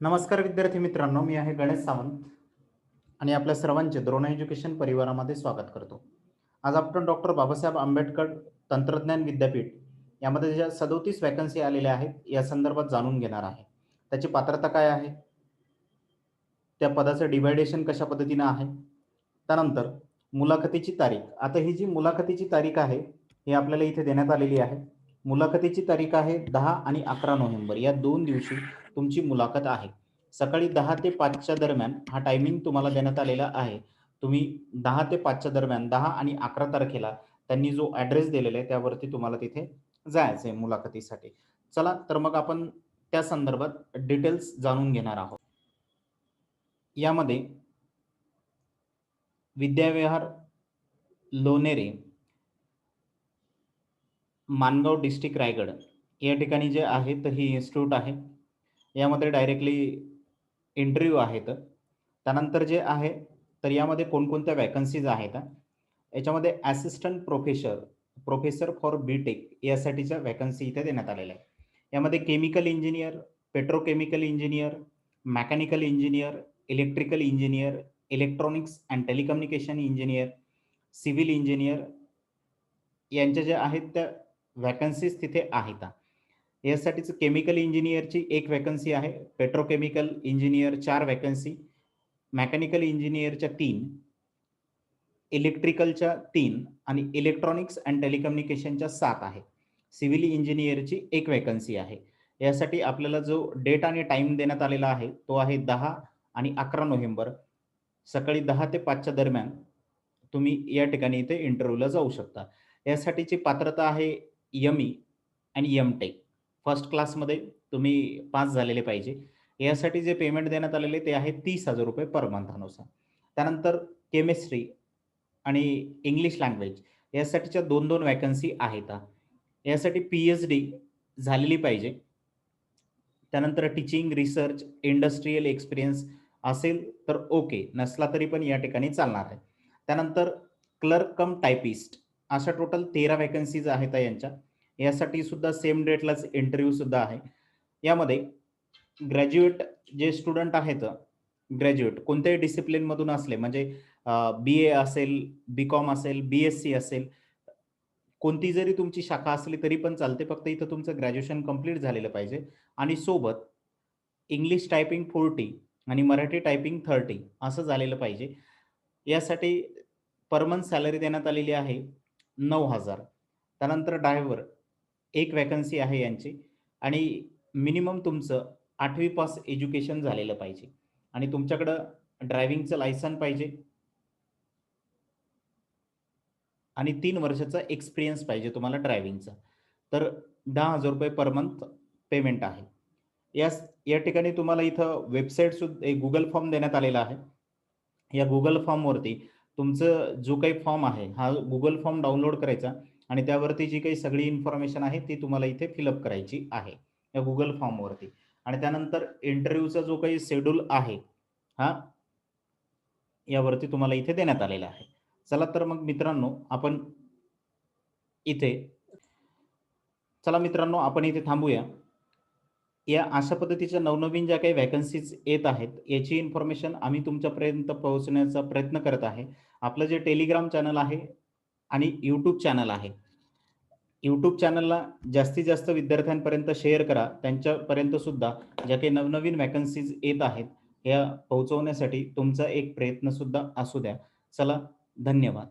नमस्कार विद्यार्थी मित्रांनो मी आहे गणेश सावंत आणि आपल्या सर्वांचे द्रोण एज्युकेशन परिवारामध्ये स्वागत करतो. आज आपण डॉक्टर बाबासाहेब आंबेडकर तंत्रज्ञान विद्यापीठ यामध्ये ज्या सदोतीस वॅकन्सी आलेल्या आहेत या संदर्भात जाणून घेणार आहे. त्याची पात्रता काय आहे? त्या पदाचं डिवायडेशन कशा पद्धतीनं आहे? त्यानंतर मुलाखतीची तारीख. आता ही जी मुलाखतीची तारीख आहे ही आपल्याला इथे देण्यात आलेली आहे. मुलाखतीची तारीख आहे दहा आणि अकरा नोव्हेंबर. या दोन दिवशी तुमची मुलाखत आहे. सकाळी दहा ते पाचच्या दरम्यान हा टायमिंग तुम्हाला देण्यात आलेला आहे. तुम्ही दहा ते पाचच्या दरम्यान दहा आणि अकरा तारखेला त्यांनी जो ॲड्रेस दिलेला आहे त्यावरती तुम्हाला तिथे जायचं आहे मुलाखतीसाठी. चला तर मग आपण त्या संदर्भात डिटेल्स जाणून घेणार आहोत. यामध्ये विद्याविहार लोणेरे मानगाव डिस्ट्रिक्ट रायगड या ठिकाणी जे आहे तर ही इन्स्टिट्यूट आहे. यामध्ये डायरेक्टली इंटरव्ह्यू आहेत. त्यानंतर जे आहे तर यामध्ये कोणकोणत्या वॅकन्सीज आहेत? याच्यामध्ये assistant professor professor for B tech यासाठीच्या वॅकन्सी इथे देण्यात आलेल्या आहे यामध्ये chemical engineer petrochemical engineer mechanical engineer electrical engineer electronics and telecommunication engineer civil engineer यांच्या ज्या आहेत त्या वॅकन्सीज तिथे आहेत. यासाठीच केमिकल इंजिनियरची एक वॅकन्सी आहे. पेट्रोकेमिकल इंजिनियर चार वॅकन्सी मेकॅनिकल इंजिनियरच्या तीन. इलेक्ट्रिकलच्या तीन आणि इलेक्ट्रॉनिक्स अँड टेलिकम्युनिकेशनच्या सात आहे. सिव्हिल इंजिनियरची एक वॅकन्सी आहे. यासाठी आपल्याला जो डेट आणि टाइम देण्यात आलेला आहे तो आहे दहा आणि अकरा नोव्हेंबर. सकाळी दहा ते पाचच्या दरम्यान तुम्ही या ठिकाणी इथे इंटरव्ह्यूला जाऊ शकता. यासाठीची पात्रता आहे यमी अँड आणि टेक फर्स्ट क्लासमध्ये तुम्ही पास झालेले पाहिजे. यासाठी जे पेमेंट देण्यात आलेले ते आहे तीस हजार रुपये पर मंथानुसार त्यानंतर केमिस्ट्री आणि इंग्लिश लँग्वेज यासाठीच्या दोन दोन वॅकन्सी आहेत. यासाठी पी एच डी झालेली पाहिजे. त्यानंतर टीचिंग रिसर्च इंडस्ट्रीयल एक्सपिरियन्स असेल तर ओके नसला तरी पण या ठिकाणी चालणार आहे. त्यानंतर क्लर्क कम टायपिस्ट अशा टोटल तेरा वॅकन्सीज आहेत यांच्या. यासाठी सुद्धा सेम डेटलाच इंटरव्ह्यू सुद्धा आहे. यामध्ये ग्रॅज्युएट जे स्टुडंट आहेत ग्रॅज्युएट कोणत्याही डिसिप्लिनमधून असले म्हणजे बी ए असेल बी कॉम असेल बी एस सी असेल कोणती जरी तुमची शाखा असली तरी पण चालते फक्त इथं तुमचं ग्रॅज्युएशन कंप्लीट झालेलं पाहिजे. आणि सोबत इंग्लिश टायपिंग फोर्टी आणि मराठी टायपिंग थर्टी असं झालेलं पाहिजे. यासाठी पर मंथ सॅलरी देण्यात आलेली आहे नऊ हजार. त्यानंतर ड्रायव्हर एक वॅकन्सी आहे यांची. आणि मिनिमम तुमचं आठवी पास एज्युकेशन झालेलं पाहिजे. आणि तुमच्याकडं ड्रायव्हिंगचं लायसन पाहिजे. आणि तीन वर्षाचा एक्सपिरियन्स पाहिजे तुम्हाला ड्रायव्हिंगचा तर दहा हजार रुपये पर मंथ पेमेंट आहे. यास या ठिकाणी तुम्हाला इथं वेबसाईट सुद्धा एक गुगल फॉर्म देण्यात आलेला आहे. या गुगल फॉर्मवरती तुमचं जो काही फॉर्म आहे हा गुगल फॉर्म डाउनलोड करायचा. आणि त्यावरती जी काही सगळी इन्फॉर्मेशन आहे ती तुम्हाला इथे फिलअप करायची आहे या गुगल फॉर्मवरती आणि त्यानंतर इंटरव्ह्यूचा जो काही शेड्यूल आहे हा यावरती तुम्हाला इथे देण्यात आलेला आहे. चला तर मग मित्रांनो आपण इथे चला मित्रांनो आपण इथे थांबूया. या अशा पद्धतीच्या नवनवीन ज्या काही वॅकन्सीज येत आहेत याची इन्फॉर्मेशन आम्ही तुमच्यापर्यंत पोहोचण्याचा प्रयत्न करत आहे. आपलं जे टेलिग्राम चॅनल आहे आणि यूट्यूब चॅनल आहे. यूट्यूब चॅनलला जास्तीत जास्त विद्यार्थ्यांपर्यंत शेअर करा. त्यांच्यापर्यंत सुद्धा ज्या काही नवनवीन वॅकन्सीज येत आहेत या पोहोचवण्यासाठी तुमचा एक प्रयत्न सुद्धा असू द्या. चला धन्यवाद.